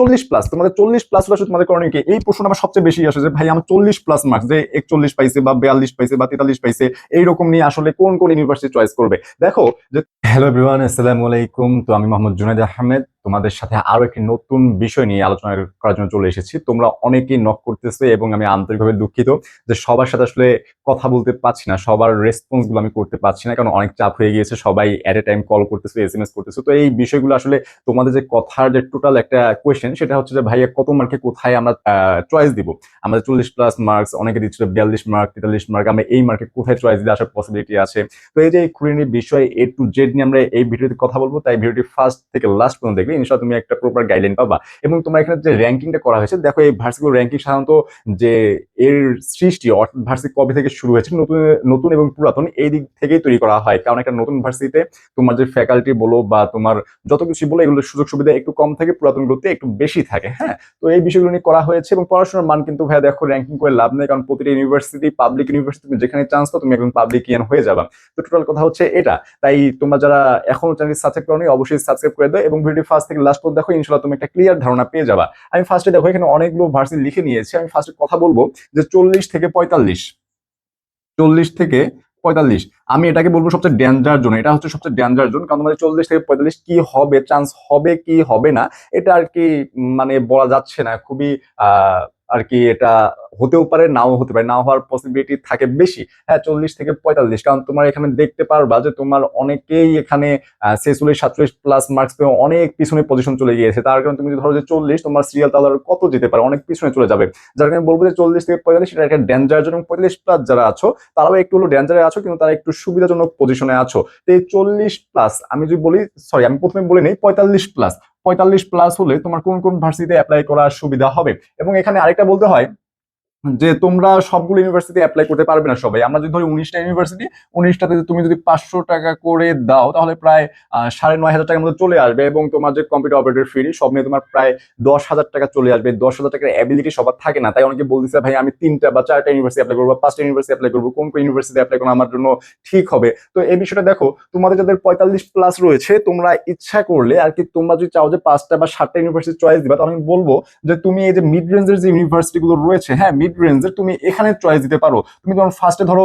চল্লিশ প্লাস তোমাদের চল্লিশ প্লাস হলে তোমাদের করণীয় কি? এই প্রশ্নটা আমার সবচেয়ে বেশি আসে যে, ভাই, আমার চল্লিশ প্লাস মার্কস যে একচল্লিশ পাইছে বা বিয়াল্লিশ পাইছে বা তেতাল্লিশ পাইছে, এইরকম নিয়ে আসলে কোন কোন ইউনিভার্সিটি চয়েস করবে? দেখো, যে হ্যালো এভরিওয়ান আসসালামু আলাইকুম। তো আমি মোহাম্মদ জুনাইদ আহমেদ। তোমাদের সাথে আরও একটি নতুন বিষয় নিয়ে আলোচনা করার জন্য চলে এসেছি। তোমরা অনেকেই নক করতেছো এবং আমি আন্তরিকভাবে দুঃখিত যে সবার সাথে আসলে কথা বলতে পারছি না, সবার রেসপন্সগুলো আমি করতে পারছি না, কারণ অনেক চাপ হয়ে গিয়েছে, সবাই এট এ টাইম কল করতেছো এস এম এস করতেছো। তো এই বিষয়গুলো আসলে তোমাদের যে কথার যে টোটাল একটা কোয়েশ্চেন সেটা হচ্ছে যে, ভাইয়া, কত মার্কে কোথায় আমরা চয়েস দিব? আমাদের চল্লিশ প্লাস মার্কস অনেকে দিচ্ছিল বিয়াল্লিশ মার্ক তেতাল্লিশ মার্ক আমরা এই মার্কে কোথায় চয়েস দিতে আসার পসিবিলিটি আছে? তো এই যে খুঁড়ির বিষয় এ টু জেড নিয়ে আমরা এই ভিডিওতে কথা বলব, তাই ভিডিওটি ফার্স্ট থেকে লাস্ট পর্যন্ত দেখবে ইনশাল্লাহ তুমি একটা প্রপার গাইডলাইন পাবা। এবং তোমরা এখানে যে র্যাঙ্কিংটা করা হয়েছে, দেখো এই ভার্সিগুলো র্যাঙ্কিং সাধারণত যে এর সৃষ্টি অর্থাৎ ভার্সি কবে থেকে শুরু হয়েছে, নতুন নতুন এবং পুরাতন এই দিক থেকেই তৈরি করা হয়। কারণ একটা নতুন ভার্সিটিতে তোমার যে ফ্যাকাল্টি বলো বা তোমার যত কিছু বলো, এগুলোর সুযোগ সুবিধা একটু কম থাকে পুরাতনগুলোতে একটু বেশি থাকে হ্যাঁ? তো এই বিষয়গুলো নিয়ে করা হয়েছে এবং পড়াশোনার মান কিন্তু ভাইয়া দেখো র্যাঙ্কিং করে লাভ নেই, কারণ প্রতিটা ইউনিভার্সিটি পাবলিক ইউনিভার্সিটি যেখানে চান্স পাও, তুমি একজন পাবলিক ইয়ান হয়ে যাবা। তো টোটাল কথা হচ্ছে এটা। তাই তোমরা যারা এখনও চ্যানেল সাবস্ক্রাইব করো অবশ্যই সাবস্ক্রাইব করে দাও এবং ভিডিও থেকে লাস্ট পর্যন্ত দেখো ইনশাল্লাহ তুমি একটা ক্লিয়ার ধারণা পেয়ে যাবা। আমি ফার্স্টে দেখো, এখানে অনেকগুলো ভার্সি লিখে নিয়েছি। আমি ফার্স্টে কথা বলব যে চল্লিশ থেকে পঁয়তাল্লিশ। চল্লিশ থেকে পঁয়তাল্লিশ। আমি এটাকে বলব সবচেয়ে ডেঞ্জার জোন এটা হচ্ছে সবচেয়ে ডেঞ্জার জোন কারণ আমাদের চল্লিশ থেকে পঁয়তাল্লিশ কি হবে চান্স হবে কি হবে না, এটা আর কি মানে বলা যাচ্ছে না। খুবই আর কি এটা হতেও পারে, নাও হতে পারে। না হওয়ার পসিবিলিটি থাকে বেশি। হ্যাঁ চল্লিশ থেকে পঁয়তাল্লিশ, কারণ তোমার এখানে দেখতে পারবা যে তোমার অনেকেই এখানে ছেচল্লিশ, সাতচল্লিশ প্লাস মার্কস পেয়ে অনেক পিছনে পজিশন চলে গিয়েছে। তার কারণে তুমি যদি ধরো যে চল্লিশ, তোমার সিরিয়াল তাহলে কত যেতে পারে? অনেক পিছনে চলে যাবে। যার কারণে বলব যে চল্লিশ থেকে পঁয়তাল্লিশ এটা একটা ডেঞ্জার জন্য পঁয়তাল্লিশ প্লাস যারা আছো, তারাও একটু হলো ডেঞ্জারে আছো, কিন্তু তারা একটু সুবিধাজনক পজিশনে আছো। তো এই চল্লিশ প্লাস আমি যদি বলি সরি আমি প্রথমে বলি নেই, পঁয়তাল্লিশ প্লাস পঁয়তাল্লিশ প্লাস হলে তোমার কোন কোন ভার্সিটিতে অ্যাপ্লাই করার সুবিধা হবে? এবং এখানে আরেকটা বলতে হয় যে তোমরা সবগুলো ইউনিভার্সিটি অ্যাপ্লাই করতে পারবে না সবাই। আমরা যদি ধরি উনিশটা ইউনিভার্সিটি উনিশটাতে তুমি যদি পাঁচশো টাকা করে দাও, তাহলে প্রায় সাড়ে নয় হাজার টাকার মতো চলে আসবে এবং তোমার যে কম্পিউটার অপারেটর ফ্রি সব নিয়ে তোমার প্রায় দশ হাজার টাকা চলে আসবে। দশ হাজার টাকার অ্যাবিলিটি সবার থাকে না। তাই অনেকে বলতেছে, ভাই, আমি তিনটা বা চারটা ইউনিভার্সিটি অ্যাপ্লাই করব পাঁচটা ইউনিভার্সিটি অ্যাপ্লাই করব। কোন কোন ইউনিভার্সিটি অ্যাপ্লাই করা আমার জন্য ঠিক হবে? তো এই বিষয়টা দেখো, তোমাদের যাদের পঁয়তাল্লিশ প্লাস রয়েছে, তোমরা ইচ্ছা করলে আর কি তোমরা যদি চাও যে পাঁচটা বা সাতটা ইউনিভার্সিটি চয়েস দিবা, তাহলে আমি বলব যে তুমি এই যে মিড রেঞ্জের যে ইউনিভার্সিটি গুলো রয়েছে হ্যাঁ মিড রেঞ্জের তুমি এখানে চয়েস দিতে পারো। তুমি যেমন ফার্স্টে ধরো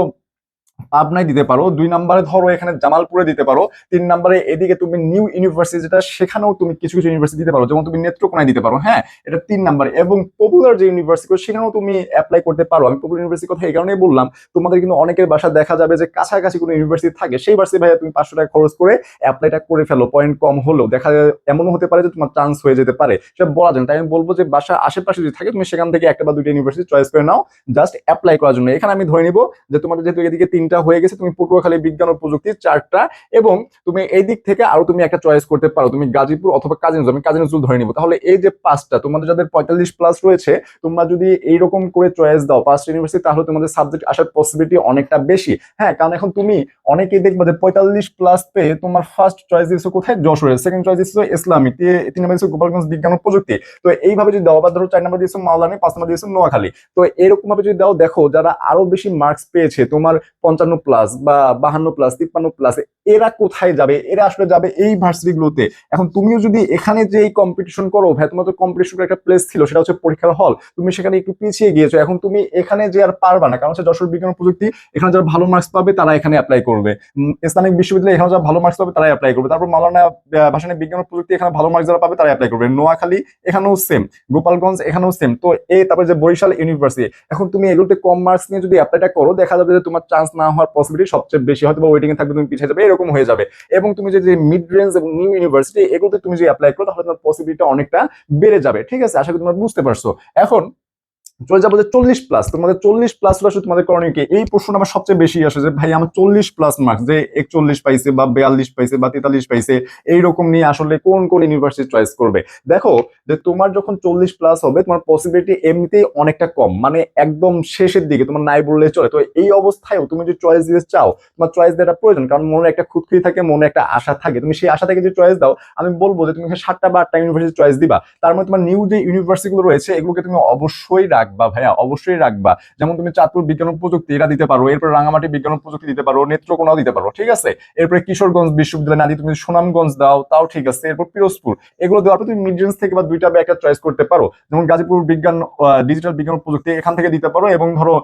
পাবনায় দিতে পারো, দুই নম্বরে ধরো এখানে জামালপুরে দিতে পারো, তিন নম্বরে এদিকে তুমি নিউ ইউনিভার্সিটি যেটা, সেখানেও তুমি কিছু কিছু ইউনিভার্সিটি দিতে পারো, যেমন তুমি নেত্রকোনায় দিতে পারো হ্যাঁ? এটা তিন নাম্বার। এবং পপুলার যে ইউনিভার্সিটি সেখানেও তুমি অ্যাপ্লাই করতে পারো। আমি পপুলার ইউনিভার্সিটির কথা এই কারণেই বললাম, তোমাদের কিন্তু অনেকের বাসা দেখা যাবে যে কাছাকাছি কোনো ইউনিভার্সিটি থাকে, সেই ভার্সিটি ভাইয়া তুমি পাঁচশো টাকা খরচ করে অ্যাপ্লাইটা করে ফেলো পয়েন্ট কম হলেও। দেখা যায় এমনও হতে পারে যে তোমার চান্স হয়ে যেতে পারে। সেটা বলা যায় তাই আমি বলব যে বাসা আশেপাশে যদি থাকে, তুমি সেখান থেকে একটা বা দুইটা ইউনিভার্সিটি চয়েস করে নাও জাস্ট অ্যাপ্লাই করার জন্য। এখানে আমি ধরে নিব যে তোমাদের যেহেতু এদিকে তিনটা হয়ে গেছে, তুমি পটুয়াখালী বিজ্ঞান ও প্রযুক্তি চারটা এবং তুমি এই দিক থেকে আরও তুমি একটা চয়েস করতে পারো, তুমি গাজীপুর অথবা কাজী আমি কাজী নজরুল ধরে নিব। তাহলে এই যে পাঁচটা, তোমাদের যাদের পঁয়তাল্লিশ প্লাস রয়েছে, তোমরা যদি এইরকম করে চয়েস দাও পাঁচটা ইউনিভার্সিটি তাহলে তোমাদের সাবজেক্ট আসার পসিবিলিটি অনেকটা বেশি। হ্যাঁ কারণ এখন তুমি অনেকেই দেখবে যে পঁয়তাল্লিশ প্লাস পেয়ে তোমার ফার্স্ট চয়েস দিয়েছ কোথায়? যশোরে। সেকেন্ড চয়েস দিয়েছ ইসলামী তিন নম্বর দিয়েছ গোপালগঞ্জ বিজ্ঞান ও প্রযুক্তি। তো এইভাবে যদি দাও, বা ধরো চার নম্বর দিয়েছ মাওলানি পাঁচ নম্বর দিয়েছ নোয়াখালী। তো এরকম ভাবে যদি দাও, দেখো যারা আরও বেশি মার্কস পেয়েছে, তোমার পঞ্চান্ন প্লাস বা বাহান্ন প্লাস তিপ্পান্ন প্লাস এরা কোথায় যাবে? এরা আসলে যাবে এই ভার্সিটি গুলোতে। এখন তুমিও যদি এখানে যে এই কম্পিটিশন করো ভাই তোমার তো কম্পিটিশন একটা প্লেস ছিল সেটা হচ্ছে পরীক্ষার হল তুমি সেখানে একটু পিছিয়ে গিয়েছো। এখন তুমি এখানে যে আর পারবা না কারণ হচ্ছে যশোর বিজ্ঞান প্রযুক্তি এখানে যারা ভালো মার্কস পাবে তারা এখানে অ্যাপ্লাই করবে। ইসলামিক বিশ্ববিদ্যালয়ে এখানে যারা ভালো মার্কস পাবে তারা অ্যাপ্লাই করবে। তারপর আহ, ভাসানী বিজ্ঞান প্রযুক্তি এখানে ভালো মার্কস যারা পাবে তারা অ্যাপ্লাই করবে। নোয়াখালী এখানেও সেম গোপালগঞ্জ এখানেও সেম তো এই তারপরে যে বরিশাল ইউনিভার্সিটি এখন তুমি এগুলোতে কম মার্কস নিয়ে যদি অ্যাপ্লাইটা করো দেখা যাবে যে তোমার চান্স না হওয়ার পসিবিলিটি সবচেয়ে বেশি। হয়তো বা ওয়েটিং এ থাকবে, তুমি পিছিয়ে যাবে, এরকম হয়ে যাবে। এবং তুমি যদি মিড রেঞ্জ এবং নিউ ইউনিভার্সিটি এগুলোতে তুমি যদি অ্যাপ্লাই করো, তাহলে তোমার পসিবিলিটি অনেকটা বেড়ে যাবে। ঠিক আছে? আশা করি তোমরা বুঝতে পারছ। এখন চলে যাব যে চল্লিশ প্লাস তোমাদের চল্লিশ প্লাস আসলে তোমাদের করণীয় কি? এই প্রশ্নটা আমার সবচেয়ে বেশি আসে যে, ভাই, আমার চল্লিশ প্লাস মার্কস যে একচল্লিশ পাইছে বা বিয়াল্লিশ পাইছে বা তেতাল্লিশ পাইছে, এইরকম নিয়ে আসলে কোন কোন ইউনিভার্সিটি চয়েস করবে? দেখো, যে তোমার যখন চল্লিশ প্লাস হবে, তোমার পসিবিলিটি এমনিতেই অনেকটা কম। মানে একদম শেষের দিকে, তোমার নাই বললে চলে। তো এই অবস্থায়ও তুমি যে চয়েস দিতে চাও, তোমার চয়েস দেওয়াটা প্রয়োজন। কারণ মনে একটা খুঁতখুঁতি থাকে, মনে একটা আশা থাকে। তুমি সেই আশা থেকে যে চয়েস দাও, আমি বলব যে, তুমি সাতটা বা আটটা ইউনিভার্সিটি চয়েস দিবা। তার মধ্যে তোমার নিউ যে ইউনিভার্সিটি গুলো রয়েছে, এগুলোকে তুমি অবশ্যই রাখবে রাখবা ভাইয়া, অবশ্যই রাখবা। যেমন তুমি চাঁদপুর বিজ্ঞান প্রযুক্তি, এটা দিতে পারো। এরপর রাঙামাটি বিজ্ঞান প্রযুক্তি দিতে পারো। নেত্রকোনাও দিতে পারো, ঠিক আছে? এরপরে কিশোরগঞ্জ বিশ্ববিদ্যালয় না দিয়ে তুমি সুনামগঞ্জ দাও, তাও ঠিক আছে। এরপর পিরোজপুর, এগুলো দেওয়ার পর তুমি মিড রেঞ্জ থেকে বা দুইটা বা চয়েস করতে পারো। যেমন গাজীপুর বিজ্ঞান ডিজিটাল বিজ্ঞান প্রযুক্তি, এখান থেকে দিতে পারো। এবং ধরো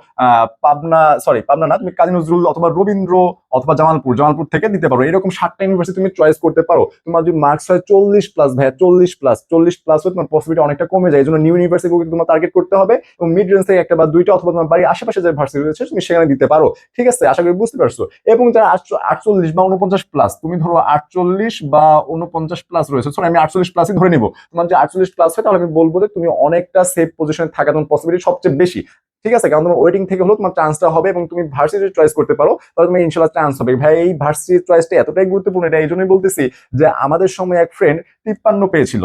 পাবনা সরি পাবনা না, তুমি কাজী নজরুল অথবা রবীন্দ্র অথবা জামালপুর জামালপুর থেকে দিতে পারো। এরকম সাতটা ইউনিভার্সিটি তুমি চয়েস করতে পারো। তোমার যদি মার্কস হয় চল্লিশ প্লাস ভাইয়া, চল্লিশ প্লাস চল্লিশ প্লাস হলে তোমার পসিবিলিটি অনেকটা কমে যায়। এই জন্য নিউ ইউনিভার্সিটি তোমার টার্গেট করতে হবে। এবং মিড রেঞ্জ থেকে একটা বা দুইটা অথবা তোমার বাড়ির আশেপাশে যে ভার্সিটি রয়েছে, তুমি সেখানে দিতে পারো। ঠিক আছে? আশা করি বুঝতে পারছ। এবং যারা আটচল্লিশ বা উনপঞ্চাশ প্লাস তুমি ধরো আটচল্লিশ বা উনপঞ্চাশ প্লাস রয়েছে। আমি আটচল্লিশ প্লাসই ধরে নিবো। তোমার যে আটচল্লিশ প্লাস হয়, তাহলে আমি বলব যে তুমি অনেকটা সেফ পজিশনে থাকা তোমার পসিবিলিটি সবচেয়ে বেশি। ঠিক আছে? কারণ তোমার ওয়েটিং থেকে হলেও তোমার চান্সটা হবে এবং তুমি ভার্সিটি চয়েস করতে পারো, তাহলে তোমার ইনশাল্লাহ চান্স হবে। ভাই, এই ভার্সিটি চয়েসটা এতটাই গুরুত্বপূর্ণ, এটা এই জন্যই বলতেছি যে আমাদের সময় এক ফ্রেন্ড তিপ্পান্ন পেয়েছিল।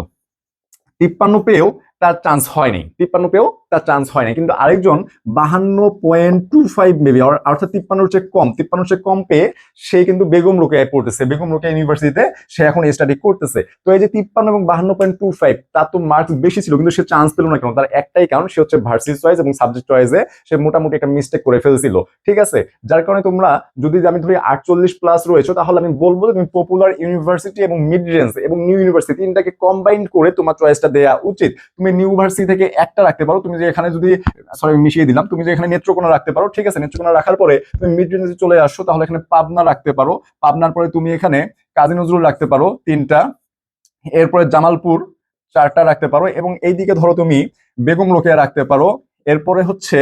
তিপ্পান্ন পেয়েও তার চান্স হয়নি। তিপ্পান্ন পেয়েও তার চান্স হয়নি। কিন্তু আরেকজন বাহান্ন পয়েন্ট টু ফাইভ মেবি অর্থাৎ তিপ্পান্নর চেয়ে কম, তিপ্পান্নর চেয়ে কম পেয়ে সে কিন্তু বেগম রোকেয়ায় পড়তেছে। বেগম রোকেয়া ইউনিভার্সিটিতে সে এখন স্টাডি করতেছে। তো এই যে তিপ্পান্ন এবং বাহান্ন পয়েন্ট টু ফাইভ তার তো মার্কস বেশি ছিল, কিন্তু সে চান্স পেল না কেন? তার একটাই কারণ, সে হচ্ছে ভার্সিস চয়েস এবং সাবজেক্ট চয়েসে সে মোটামুটি একটা মিস্টেক করে ফেলছিল। ঠিক আছে? যার কারণে তোমরা যদি আমি ধরি আটচল্লিশ প্লাস রয়েছে, তাহলে আমি বলব তুমি পপুলার ইউনিভার্সিটি এবং মিড রেঞ্জ এবং নিউ ইউনিভার্সিটি তিনটাকে কম্বাইন করে তোমার চয়েসটা দেওয়া উচিত। তুমি নিউ ভার্সি থেকে একটা রাখতে পারো। তুমি যে এখানে যদি সরি মিশিয়ে দিলাম, তুমি যে এখানে নেত্রকোনা রাখতে পারো, ঠিক আছে, নেত্রকোনা রাখার পরে তুমি মিড রেঞ্জে চলে আসো, তাহলে এখানে পাবনা রাখতে পারো। পাবনার পরে তুমি এখানে কাজী নজরুল রাখতে পারো, তিনটা। এরপরে জামালপুর চারটা রাখতে পারো এবং এইদিকে ধরো তুমি বেগম রোকেয়া রাখতে পারো। এরপরে হচ্ছে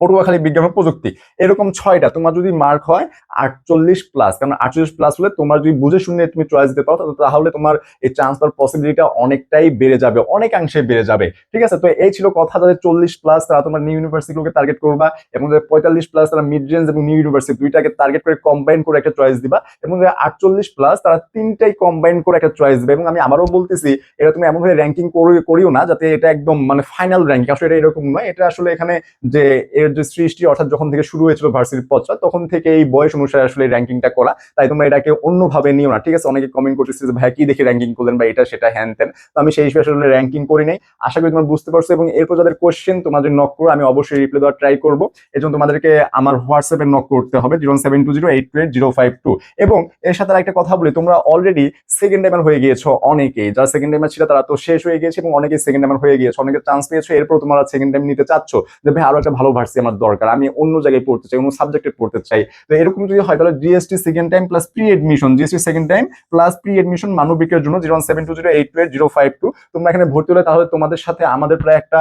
পটুয়াখালী বিজ্ঞান প্রযুক্তি। এরকম ছয়টা, তোমার যদি মার্ক হয় আটচল্লিশ প্লাস কারণ আটচল্লিশ প্লাস হলে তোমার যদি বুঝে শুনে তুমি চয়েস দিতে পারো, তাহলে- তোমার এই পাওয়ার পসিবিলিটিটা অনেকটাই বেড়ে যাবে, অনেকাংশে বেড়ে যাবে। ঠিক আছে? তো এই ছিল কথা যাদের চল্লিশ প্লাস তারা তোমার নিউ ইউনিভার্সিটিগুলোকে টার্গেট করবা এবং যাদের পঁয়তাল্লিশ প্লাস তারা মিড রেঞ্জ এবং নিউ ইউনিভার্সিটি দুইটাকে টার্গেট করে কম্বাইন করে একটা চয়েস দিবা এবং যারা আটচল্লিশ প্লাস তারা তিনটাই কম্বাইন করে একটা চয়েস দিবে এবং আমি আবারও বলতেছি, এটা তুমি এমনভাবে র্যাঙ্কিং করিও না যাতে এটা একদম মানে ফাইনাল র্যাঙ্কিং আসলে এটা এরকম নয়, এটা আসলে এখানে যে এর যে সৃষ্টি অর্থাৎ যখন থেকে শুরু হয়েছিল ভার্সিটির পথটা তখন থেকে এই বয়স অনুসারে আসলে র্যাঙ্কিংটা করা। তাই তোমরা এটাকে অন্যভাবে নিও না, ঠিক আছে? অনেকে কমেন্ট করতেছে যে ভাই কি দেখে র্যাঙ্কিং করলেন বা এটা সেটা হ্যান তেন? তো আমি সেই হিসেবে আসলে র্যাঙ্কিং করি নাই। আশা করি তোমরা বুঝতে পারছ এবং এরপর যাদের কোশ্চেন তোমাদের নক করো, আমি অবশ্যই রিপ্লাই দেওয়ার ট্রাই করব। এই জন্য তোমাদেরকে আমার হোয়াটসঅ্যাপে নক করতে হবে zero seven two zero eight two eight zero five two এবং এর সাথে একটা কথা বলি, তোমরা অলরেডি সেকেন্ড টাইমার হয়ে গিয়েছো অনেকেই যারা সেকেন্ড টাইমার ছিল, তারা তো শেষ হয়ে গিয়েছে এবং অনেকে সেকেন্ড টাইমার হয়ে গিয়েছে। অনেকে চান্স পেয়েছ এরপর তোমরা সেকেন্ড টাইম নিতে চাচ্ছ যে ভাই আরও একটা ভালো ভার্সি আমার দরকার, আমি অন্য জায়গায় পড়তে চাই, অন্য সাবজেক্টে পড়তে চাই। তো এরকম যদি হয়, তাহলে GST second time plus pre admission GST second time plus pre admission মানবিকের জন্য zero seven two zero eight two eight zero five two তোমরা এখানে ভর্তি হলে তাহলে তোমাদের সাথে আমাদের প্রায় একটা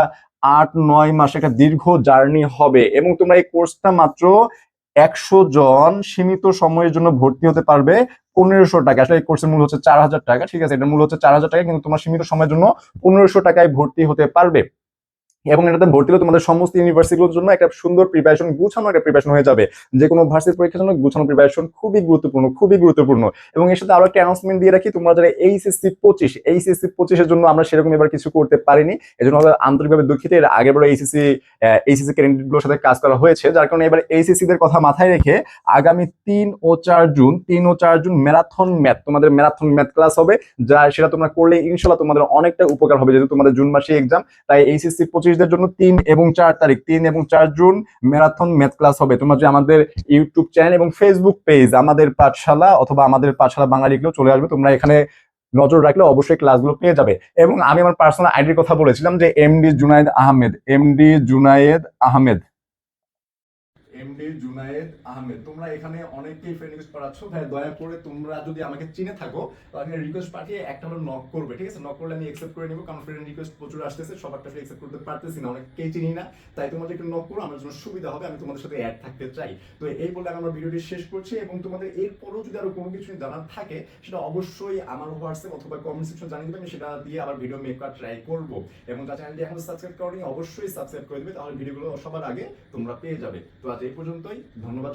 আট, নয় মাস একটা দীর্ঘ জার্নি হবে এবং তোমরা এই কোর্সটা মাত্র একশো জন সীমিত সময়ের জন্য ভর্তি হতে পারবে পনেরোশো টাকা আসলে এই কোর্সের মূল হচ্ছে চার হাজার টাকা, ঠিক আছে? এটার মূল হচ্ছে চার হাজার টাকা কিন্তু তোমার সীমিত সময়ের জন্য পনেরোশো টাকায় ভর্তি হতে পারবে। এবং এটাতে ভর্তি হলে তোমাদের সমস্ত ইউনিভার্সিটিগুলোর জন্য একটা সুন্দর প্রিপারেশন গুছানো একটা প্রিপারেশন হয়ে যাবে। যে কোনো ভার্সিটি পরীক্ষার জন্য গুছানো প্রিপারেশন খুবই গুরুত্বপূর্ণ খুবই গুরুত্বপূর্ণ। এবং এর সাথে আরও একটা অ্যানাউন্সমেন্ট দিয়ে রাখি, তোমরা যারা এইচএসসি পঁচিশ এইচএসসি পঁচিশের জন্য আমরা সেরকম এবার কিছু করতে পারিনি। এই জন্য আমাদের আন্তরিকভাবে দুঃখিত, এর আগের বড় এইচএসসি এইচএসসি ক্যান্ডিডেটগুলোর সাথে কাজ করা হয়েছে, যার কারণে এবার এইচএসসি দের কথা মাথায় রেখে আগামী তিন ও চার জুন, তিন ও চার জুন ম্যারাথন ম্যাথ তোমাদের ম্যারাথন ম্যাথ ক্লাস হবে, যা সেটা তোমরা করলে ইনশাল্লাহ তোমাদের অনেকটা উপকার হবে, যেহেতু তোমাদের জুন মাসে এক্সাম তাই এইচএসসি পঁচিশদের জন্য তিন এবং চার তারিখ, তিন এবং চার জুন ম্যারাথন ম্যাথ ক্লাস হবে। তোমরা যে আমাদের ইউটিউব চ্যানেল এবং ফেসবুক পেজ আমাদের পাঠশালা অথবা আমাদের পাঠশালা বাঙালিগুলো চলে আসবে, তোমরা এখানে নজর রাখলে অবশ্যই ক্লাসগুলো পেয়ে যাবে। এবং আমি আমার পার্সোনাল আইডির কথা বলেছিলাম যে MD Junayed Ahmed MD Junayed Ahmed MD Junayed Ahmed, তোমরা এখানে অনেকেই ফ্রেন্ড রিকোয়েস্ট পাঠাচ্ছ। ভাই দয়া করে তোমরা যদি আমাকে চিনে থাকো, তাহলে রিকোয়েস্ট পাঠিয়ে একটা হলো নক করবে, ঠিক আছে? নক করলে আমি অ্যাকসেপ্ট করে নিব, কারণ ফ্রেন্ড রিকোয়েস্ট প্রচুর আসতেছে, সবারটা অ্যাকসেপ্ট করতে পারতেছি না, অনেককেই চিনি না। তাই তোমাদের একটু নক করো, আমার জন্য সুবিধা হবে, আমি তোমাদের সাথে অ্যাড থাকতে চাই। তো এই বলে আমি আমার ভিডিওটি শেষ করছি এবং তোমাদের এরপরও যদি আরও কোনো কিছু জানার থাকে, সেটা অবশ্যই আমার হোয়াটসঅ্যাপ অথবা কমেন্ট সেকশন জানিয়ে দেবে, আমি সেটা দিয়ে আবার ভিডিও মেক করার ট্রাই করব। এবং যারা চ্যানেলটি এখন সাবস্ক্রাইব করনি, অবশ্যই সাবস্ক্রাইব করে দেবে, তাহলে ভিডিওগুলো সবার আগে তোমরা পেয়ে যাবে। তো আজ এই পর্যন্তই, ধন্যবাদ